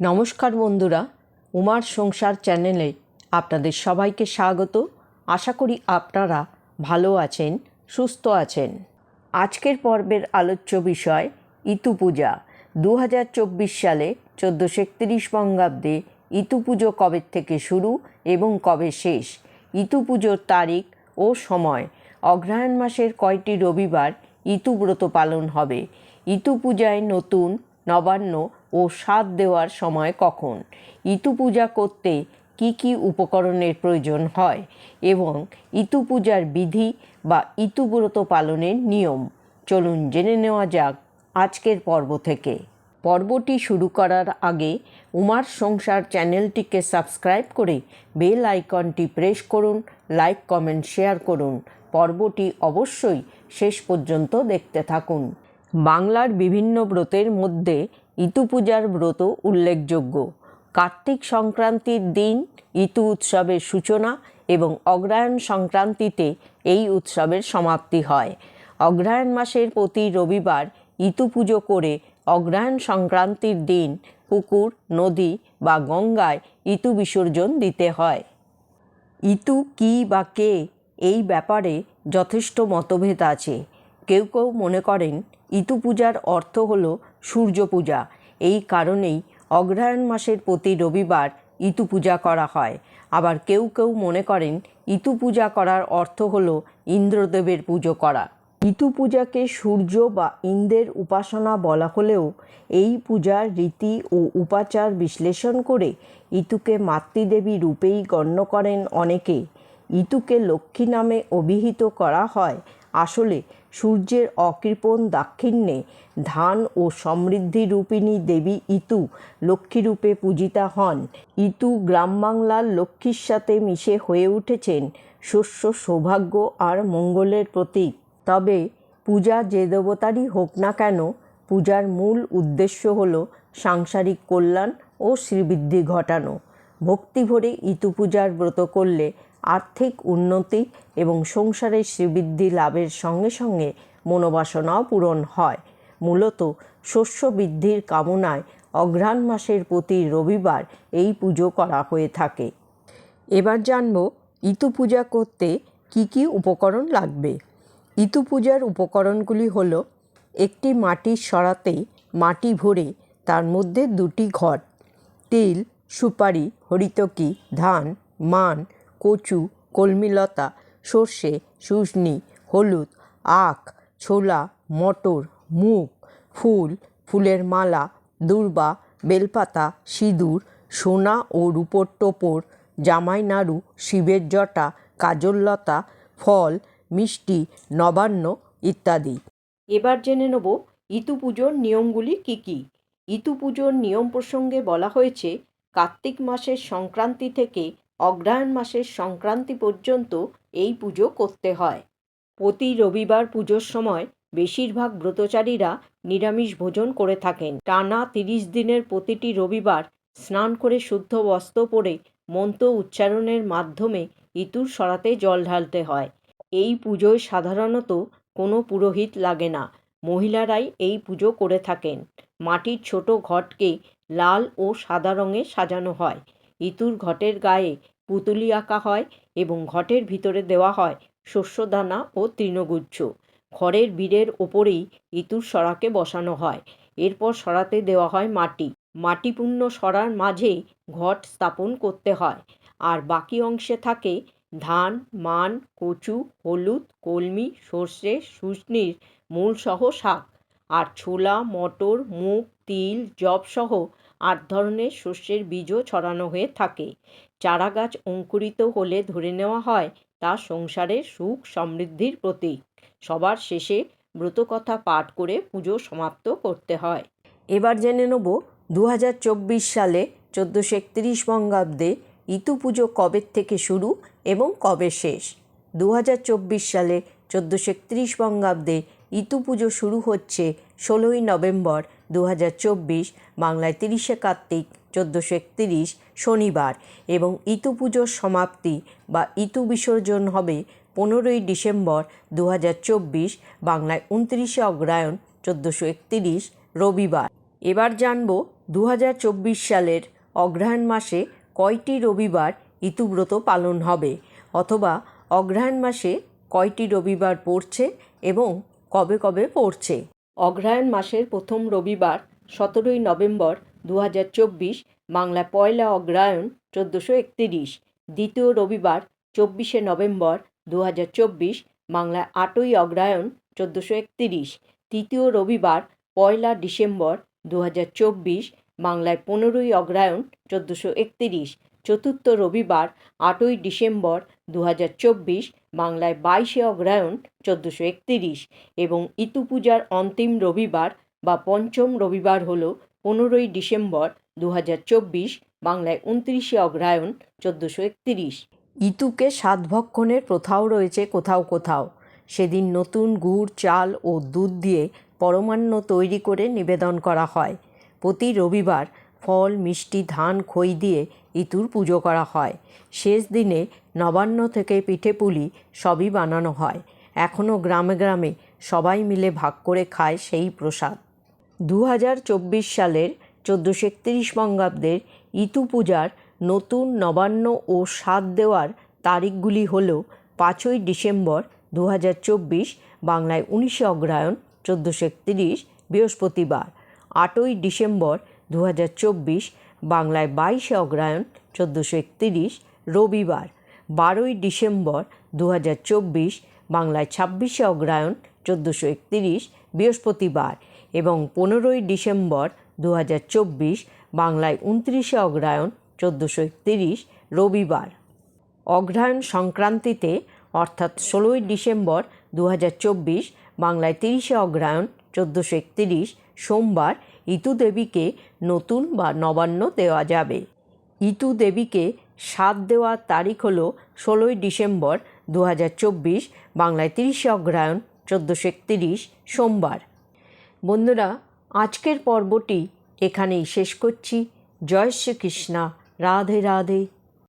নমস্কার বন্ধুরা, উমার সংসার চ্যানেলে আপনাদের সবাইকে স্বাগত। আশা করি আপনারা ভালো আছেন, সুস্থ আছেন। আজকের পর্বের আলোচ্য বিষয়, ইতু পূজা। দু হাজার চব্বিশ সালে চোদ্দোশো একত্রিশ বঙ্গাব্দে ইতু পুজো কবে থেকে শুরু এবং কবে শেষ? ইতু পুজোর তারিখ ও সময়। অগ্রহায়ণ মাসের কয়টি রবিবার ইতু ব্রত পালন হবে? ইতু পূজায় নতুন নবান্ন ও স্বাদ দেওয়ার সময় কখন? ইতু পূজা করতে কি কি উপকরণের প্রয়োজন হয়? এবং ইতু পূজার বিধি বা ইতুব্রত পালনের নিয়ম? চলুন জেনে নেওয়া যাক আজকের পর্ব থেকে। পর্বটি শুরু করার আগে উমার সংসার চ্যানেলটিকে সাবস্ক্রাইব করে বেল আইকনটি প্রেস করুন, লাইক, কমেন্ট, শেয়ার করুন। পর্বটি অবশ্যই শেষ পর্যন্ত দেখতে থাকুন। বাংলার বিভিন্ন ব্রতের মধ্যে ইতু পূজার ব্রত উল্লেখযোগ্য। কার্তিক সংক্রান্তির দিন ইতু উৎসবের সূচনা এবং অগ্রহায়ণ সংক্রান্তিতে এই উৎসবের সমাপ্তি হয়। অগ্রহায়ণ মাসের প্রতি রবিবার ইতু পুজো করে অগ্রহায়ণ সংক্রান্তির দিন পুকুর, নদী বা গঙ্গায় ইতু বিসর্জন দিতে হয়। ইতু কি বা কে এই ব্যাপারে যথেষ্ট মতভেদ আছে। কেউ কেউ মনে করেন, ইতু পূজার অর্থ হল সূর্য পূজা এই কারণেই অগ্রহায়ণ মাসের প্রতি রবিবার ইতু পূজা করা হয়। আবার কেউ কেউ মনে করেন ইতু পূজা করার অর্থ হল ইন্দ্রদেবের পুজো করা। ইতু পূজাকে সূর্য বা ইন্দ্রের উপাসনা বলা হলেও এই পূজার রীতি ও উপাচার বিশ্লেষণ করে ইতুকে মাতৃদেবী রূপেই গণ্য করেন অনেকে। ইতুকে লক্ষ্মী নামে অভিহিত করা হয় আসলে সূর্যের অকৃপণ দাক্ষিণ্যে ধান ও সমৃদ্ধি রূপিণী দেবী ইতু লক্ষ্মীরূপে পূজিতা হন। ইতু গ্রাম বাংলার লক্ষ্মীর সাথে মিশে হয়ে উঠেছেন শস্য সৌভাগ্য আর মঙ্গলের প্রতীক। তবে পূজা যে দেবতারই হোক না কেন, পূজার মূল উদ্দেশ্য হল সাংসারিক কল্যাণ ও শ্রীবৃদ্ধি ঘটানো। ভক্তি ভরে ইতু পূজার ব্রত করলে আর্থিক উন্নতি এবং সংসারের শ্রীবৃদ্ধি লাভের সঙ্গে সঙ্গে মনোবাসনাও পূরণ হয়। মূলত শস্য বৃদ্ধির কামনায় অঘ্রাণ মাসের প্রতি রবিবার এই পুজো করা হয়ে থাকে। এবার জানব ইতু পূজা করতে কি কি উপকরণ লাগবে। ইতু পূজার উপকরণগুলি হল, একটি মাটির সরাতে মাটি ভরে তার মধ্যে দুটি ঘট তিল সুপারি, হরিতকি, ধান, মান, কচু, কলমিলতা, সর্ষে শুশনি হলুদ, আখ, ছোলা, মটর, মুগ, ফুল, ফুলের মালা, দূর্বা, বেলপাতা, সিঁদুর, সোনা ও রূপোর টোপর, জামাই নাড়ু, শিবের জটা কাজললতা ফল, মিষ্টি, নবান্ন ইত্যাদি। এবার জেনে নেব ইতু পুজোর নিয়মগুলি কী কী? ইতু পুজোর নিয়ম প্রসঙ্গে বলা হয়েছে কার্তিক মাসের সংক্রান্তি থেকে অগ্রহায়ণ মাসের সংক্রান্তি পর্যন্ত এই পুজো করতে হয়। প্রতি রবিবার পুজোর সময় বেশিরভাগ ব্রতচারীরা নিরামিষ ভোজন করে থাকেন। টানা তিরিশ দিনের প্রতিটি রবিবার স্নান করে শুদ্ধ বস্ত্র পরে মন্ত্র উচ্চারণের মাধ্যমে ইতুর সরাতে জল ঢালতে হয়। এই পুজোয় সাধারণত কোনো পুরোহিত লাগে না। মহিলারাই এই পুজো করে থাকেন। মাটির ছোট ঘটকে লাল ও সাদা রঙে সাজানো হয়। ইতুর ঘটের গায়ে পুতুলি আঁকা হয় এবং ঘটের ভিতরে দেওয়া হয় শস্যদানা ও তৃণগুচ্ছ। ঘরের বীরের ওপরেই ইতুর সরাকে বসানো হয়। এরপর সরাতে দেওয়া হয় মাটি। মাটিপূর্ণ সরার মাঝে ঘট স্থাপন করতে হয়। আর বাকি অংশে থাকে ধান, মান, কচু, হলুদ, কলমি, সর্ষে শুশনির মূলসহ শাক। আর ছোলা, মটর, মুগ, তিল যবসহ আট ধরনের শস্যের বীজও ছড়ানো হয়ে থাকে। চারা গাছ অঙ্কুরিত হলে ধরে নেওয়া হয়, তা সংসারের সুখ সমৃদ্ধির প্রতীক। সবার শেষে ব্রতকথা পাঠ করে পুজো সমাপ্ত করতে হয়। এবার জেনে নেব দু হাজার চব্বিশ সালে চোদ্দোশো একত্রিশ বঙ্গাব্দে ইতু পুজো কবে থেকে শুরু এবং কবে শেষ? দু হাজার চব্বিশ সালে চোদ্দোশো একত্রিশ বঙ্গাব্দে ইতু পুজো শুরু হচ্ছে ষোলোই নভেম্বর দু হাজার চব্বিশ, বাংলায় তিরিশে কার্তিক, চোদ্দোশো একত্রিশ, শনিবার এবং ইতু পুজোর সমাপ্তি বা ইতু বিসর্জন হবে পনেরোই ডিসেম্বর দু হাজার চব্বিশ, বাংলায় উনত্রিশে অগ্রায়ণ, চোদ্দোশো একত্রিশ, রবিবার। এবার জানব দু হাজার চব্বিশ সালের অগ্রহায়ণ মাসে কয়টি রবিবার ঋতুব্রত পালন হবে? অথবা অগ্রহায়ণ মাসে কয়টি রবিবার পড়ছে এবং কবে কবে পড়ছে। অগ্রহায়ণ মাসের প্রথম রবিবার, সতেরোই নভেম্বর দু বাংলা পয়লা অগ্রহায়ণ চোদ্দোশো একতিরিশ, দ্বিতীয় রবিবার চব্বিশে নভেম্বর দু বাংলা আটই অগ্রহায়ণ চোদ্দোশো একতিরিশ, তৃতীয় রবিবার পয়লা ডিসেম্বর দু হাজার চব্বিশ, বাংলায় পনেরোই অগ্রহায়ণ চোদ্দোশো একতিরিশ, চতুর্থ রবিবার আটই ডিসেম্বর দু হাজার চব্বিশ বাংলায় বাইশে অগ্রহায়ণ চোদ্দোশো একতিরিশ এবং ইতু পূজার অন্তিম রবিবার বা পঞ্চম রবিবার হল পনেরোই ডিসেম্বর দু হাজার চব্বিশ, বাংলায় উনত্রিশে অগ্রহায়ণ চোদ্দোশো একতিরিশ। ইতুকে সাতভক্ষণের প্রথাও রয়েছে কোথাও কোথাও। সেদিন নতুন গুড়, চাল ও দুধ দিয়ে পরমান্ন তৈরি করে নিবেদন করা হয়। প্রতি রবিবার ফল, মিষ্টি, ধান, খই দিয়ে ইতুর পুজো করা হয়। শেষ দিনে নবান্ন থেকে পিঠে পুলি সবই বানানো হয়। এখনও গ্রামে গ্রামে সবাই মিলে ভাগ করে খায় সেই প্রসাদ। দু হাজার চব্বিশ সালের চোদ্দোশো একত্রিশ বঙ্গাব্দের ইতু পূজার নতুন নবান্ন ও স্বাদ দেওয়ার তারিখগুলি হল পাঁচই ডিসেম্বর দু হাজার চব্বিশ, বাংলায় উনিশে অগ্রহায়ণ চোদ্দোশো একত্রিশ, বৃহস্পতিবার আটই ডিসেম্বর দু হাজার চব্বিশ, বাংলায় বাইশে অগ্রহায়ণ চোদ্দোশো একত্রিশ, রবিবার বারোই ডিসেম্বর দু হাজার চব্বিশ, বাংলায় ছাব্বিশে অগ্রহায়ণ চোদ্দোশো একত্রিশ, বৃহস্পতিবার এবং পনেরোই ডিসেম্বর দু হাজার চব্বিশ, বাংলায় উনত্রিশে অগ্রহায়ণ চোদ্দোশো একত্রিশ, রবিবার। অগ্রহায়ণ সংক্রান্তিতে, অর্থাৎ ষোলোই ডিসেম্বর দু হাজার চব্বিশ, বাংলায় তিরিশে অগ্রহায়ণ চোদ্দোশো একত্রিশ, সোমবার ইতু দেবীকে নতুন বা নবান্ন দেওয়া যাবে। ইতু দেবীকে সাত দেওয়ার তারিখ হল ষোলোই ডিসেম্বর দু হাজার চব্বিশ, বাংলায় তিরিশে অগ্রায়ণ চোদ্দোশো একত্রিশ, সোমবার। বন্ধুরা, আজকের পর্বটি এখানেই শেষ করছি। জয় শ্রীকৃষ্ণা। রাধে রাধে।